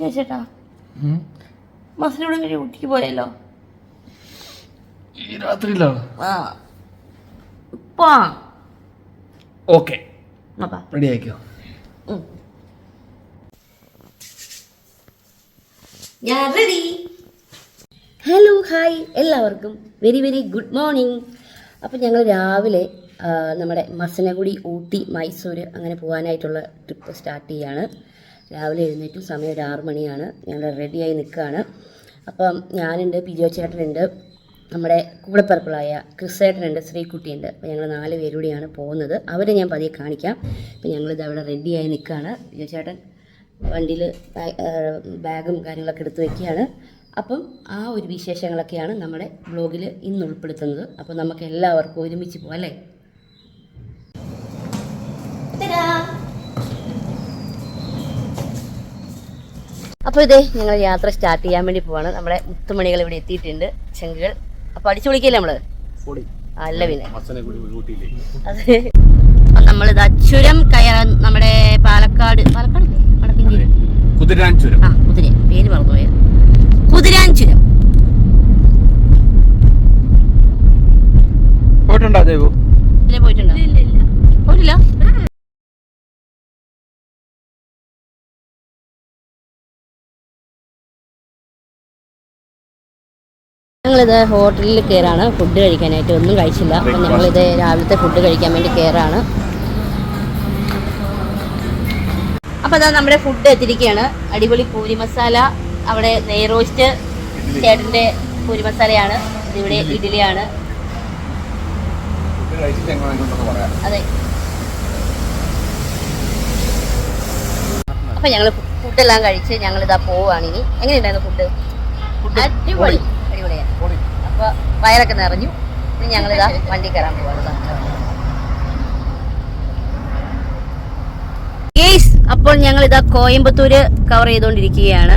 ചേട്ടാ മസിലൂടെ കഴിഞ്ഞ് ഊട്ടിക്ക് പോയല്ലോ. ഈ രാത്രിയിലോ? ആ. പോ ഓക്കെ. റെഡി ആയിക്കോ. ഞാൻ റെഡി. Hello hi. എല്ലാവർക്കും വെരി വെരി ഗുഡ് മോർണിംഗ്. അപ്പോൾ ഞങ്ങൾ രാവിലെ നമ്മുടെ മസനഗുഡി ഊട്ടി മൈസൂർ അങ്ങനെ പോകാനായിട്ടുള്ള ട്രിപ്പ് സ്റ്റാർട്ട് ചെയ്യാണ്. രാവിലെ എഴുന്നേറ്റ്. സമയം ഒരു ആറ് മണിയാണ്. ഞങ്ങൾ റെഡിയായി നിൽക്കുകയാണ്. അപ്പം ഞാനുണ്ട് പിജോ ചേട്ടനുണ്ട് നമ്മുടെ കൂടപ്പിറപ്പിളായ ക്രിസ്സേട്ടനുണ്ട് ശ്രീകുട്ടിയുണ്ട്. അപ്പോൾ ഞങ്ങൾ നാല് പേരൂടെയാണ് പോകുന്നത്. അവരെ ഞാൻ പതിയെ കാണിക്കാം. അപ്പോൾ ഞങ്ങളിത് അവിടെ റെഡിയായി നിൽക്കുകയാണ്. പിജോ ചേട്ടൻ വണ്ടിയിൽ ബാഗും കാര്യങ്ങളൊക്കെ എടുത്ത് വെക്കുകയാണ്. അപ്പം ആ ഒരു വിശേഷങ്ങളൊക്കെയാണ് നമ്മുടെ ബ്ലോഗിൽ ഇന്ന് ഉൾപ്പെടുത്തുന്നത്. അപ്പോൾ നമുക്ക് എല്ലാവർക്കും ഒരുമിച്ച് പോകാം അല്ലേ? അപ്പോൾ ഇതേ ഞങ്ങൾ യാത്ര സ്റ്റാർട്ട് ചെയ്യാൻ വേണ്ടി പോവാണ്. നമ്മുടെ മുത്തുമണികൾ ഇവിടെ എത്തിയിട്ടുണ്ട്. ചെങ്കുകൾ അപ്പോൾ അടിച്ചു വിളിക്കല്ലേ നമ്മൾ? അല്ല പിന്നെ. അതെ. നമ്മളിത് അച്ചുരം കയറാൻ നമ്മുടെ പാലക്കാട് പാലക്കാട് വടക്കിഞ്ചേരി കുതിരാൻചുരം ആ കുതിര പേര് മറന്നുപോയ. കുതിരാഞ്ചുരം പോയിട്ടുണ്ടോ ദേവു? ഞങ്ങളിത് ഹോട്ടലിൽ കയറാണ്. ഫുഡ് കഴിക്കാനായിട്ട് ഒന്നും കഴിച്ചില്ല. അപ്പം ഞങ്ങളിത് രാവിലത്തെ ഫുഡ് കഴിക്കാൻ വേണ്ടി കയറാണ്. അപ്പോൾ അതാ നമ്മുടെ ഫുഡ് എത്തിരിക്കുകയാണ് അടിപൊളി പൂരി മസാല അവിടെ നെയ് റോസ്റ്റ് ചേട്ടന്റെ പൂരി മസാലയാണ്. ഇവിടെ ഇഡ്ഡലിയാണ്. അതെ. അപ്പം ഞങ്ങൾ ഫുഡെല്ലാം കഴിച്ച് ഞങ്ങളിതാ പോവുകയാണെങ്കിൽ ഇനി. എങ്ങനെയുണ്ടായിരുന്നു ഫുഡ്? അടിപൊളി. വയറൊക്കെ നിറഞ്ഞു. ഇനി ഞങ്ങൾ ഇതാ വണ്ടി കയറാൻ പോവാണ്. അപ്പോൾ ഞങ്ങൾ ഇതാ കോയമ്പത്തൂര് കവർ ചെയ്തുകൊണ്ടിരിക്കുകയാണ്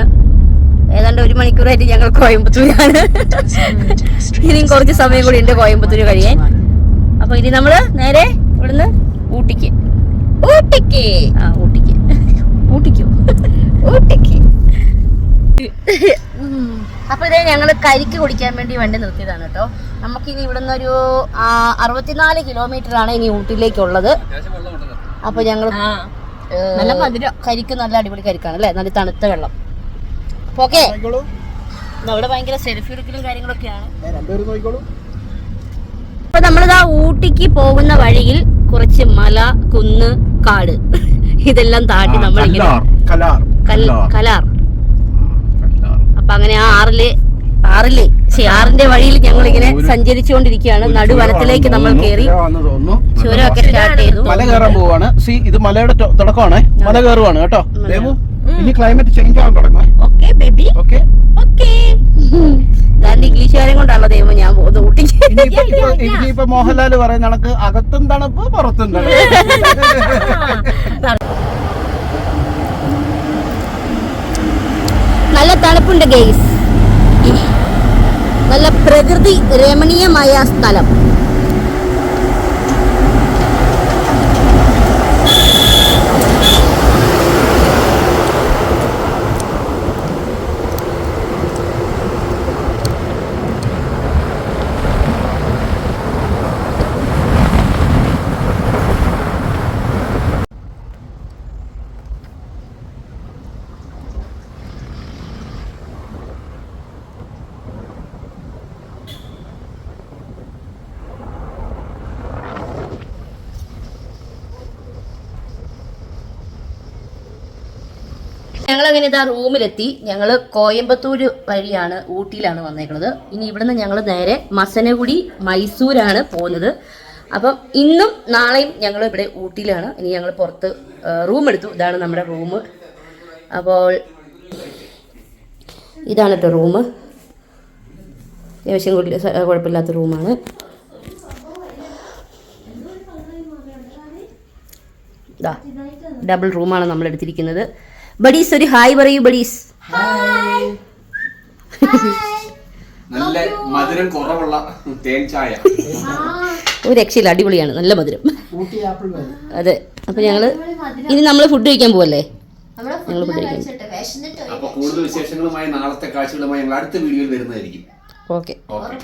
ഏതാണ്ട് ഒരു മണിക്കൂറായിട്ട് ഞങ്ങൾ കോയമ്പത്തൂരാണ്. ഇനിയും കുറച്ച് സമയം കൂടി ഉണ്ട് കോയമ്പത്തൂര് കഴിയാൻ. അപ്പൊ ഇനി നമ്മൾ നേരെ ഇവിടുന്ന് ഊട്ടിക്ക്. ഊട്ടിക്ക്. ആ ഊട്ടിക്ക്. ഊട്ടിക്കോ? ഊട്ടിക്ക്. ഉം. അപ്പൊ ഇതേ ഞങ്ങൾ കരിക്ക് കുടിക്കാൻ വേണ്ടി വണ്ടി നിർത്തിയതാണ് കേട്ടോ. നമുക്കിനി ഇവിടുന്ന് ഒരു ആ, അറുപത്തിനാല് കിലോമീറ്റർ ആണ് ഇനി ഊട്ടിയിലേക്കുള്ളത്. അപ്പോൾ ഞങ്ങൾ നല്ല മധുരം. കരിക്ക് നല്ല അടിപൊളി കരിക്കാണ് അല്ലേ? നല്ല തണുത്ത വെള്ളം. അപ്പോൾ ഓക്കെ. അവിടെ ഭയങ്കര സെൽഫി എടുക്കലും കാര്യങ്ങളൊക്കെയാണ്. രണ്ടുപേരും നോക്കിക്കോളൂ. അപ്പൊ നമ്മളിതാ ഊട്ടിക്ക് പോകുന്ന വഴിയിൽ കുറച്ച് മല കുന്ന് കാട്. ഇതെല്ലാം താണ്ടി നമ്മളിങ്ങനെ കലാർ കലാർ. അങ്ങനെ ആ ആറിൽ ആറിൽ ശരി ആറിന്റെ വഴിയിൽ ഞങ്ങൾ ഇങ്ങനെ സഞ്ചരിച്ചുകൊണ്ടിരിക്കുകയാണ്. നടുവനത്തിലേക്ക് നമ്മൾ കയറി ചുരമൊക്കെ സ്റ്റാർട്ട് ചെയ്തു. മല കയറാൻ പോവാണ്. സി ഇത് മലയുടെ തുടക്കമാണ്. മല കയറുവാണ് കേട്ടോ. ഇനി ക്ലൈമറ്റ് ചേഞ്ച് ആവാൻ തുടങ്ങും ഓക്കെ ബേബി ഓക്കെ. ഓക്കെ. ഞാൻ ഇംഗ്ലീഷുകാരെ കൊണ്ടാണല്ലോ ദൈവം ഞാൻ പോകുന്നത് ഊട്ടിക്ക് ഇനിയിപ്പോ മോഹൻലാൽ പറയുന്ന കണക്ക് അകത്തും തണുപ്പ് പുറത്തും തണുപ്പ്. നല്ല തണുപ്പുണ്ട് ഗെയ്സ് നല്ല പ്രകൃതി രമണീയമായ സ്ഥലം. ഞങ്ങൾ അങ്ങനെ ഇതാ റൂമിലെത്തി. ഞങ്ങൾ കോയമ്പത്തൂർ വഴിയാണ് ഊട്ടിയിലാണ് വന്നേക്കുന്നത് ഇനി ഇവിടുന്ന് ഞങ്ങൾ നേരെ മസനഗുടി മൈസൂരാണ് പോകുന്നത്. അപ്പം ഇന്നും നാളെയും ഞങ്ങൾ ഇവിടെ ഊട്ടിയിലാണ്. ഇനി ഞങ്ങൾ പുറത്ത് റൂം എടുത്തു ഇതാണ് നമ്മുടെ റൂം അപ്പോൾ ഇതാണ് കേട്ടോ റൂം അത്യാവശ്യം കുഴപ്പമില്ലാത്ത റൂമാണ്. ഡബിൾ റൂമാണ് നമ്മൾ എടുത്തിരിക്കുന്നത് ബഡീസ് ഒരു ഹായ് പറയൂ ബഡീസ്. നല്ല മധുരം കുറവുള്ള തേൻ ചായ. ഒരു രക്ഷയില്ല അടിപൊളിയാണ് നല്ല മധുരം. അതെ അപ്പൊ ഞങ്ങൾ ഇനി നമ്മൾ ഫുഡ് കഴിക്കാൻ പോവല്ലേ? നമ്മളെ ഞങ്ങൾ ഫുഡ് കഴിക്കാൻ അപ്പൊ കൂടുതൽ വിശേഷങ്ങളുമായി നാളത്തെ കാഴ്ചകളുമായി ഞങ്ങൾ അടുത്ത വീഡിയോയിൽ വരുന്നതായിരിക്കും. ഓക്കെ. ഓക്കെ.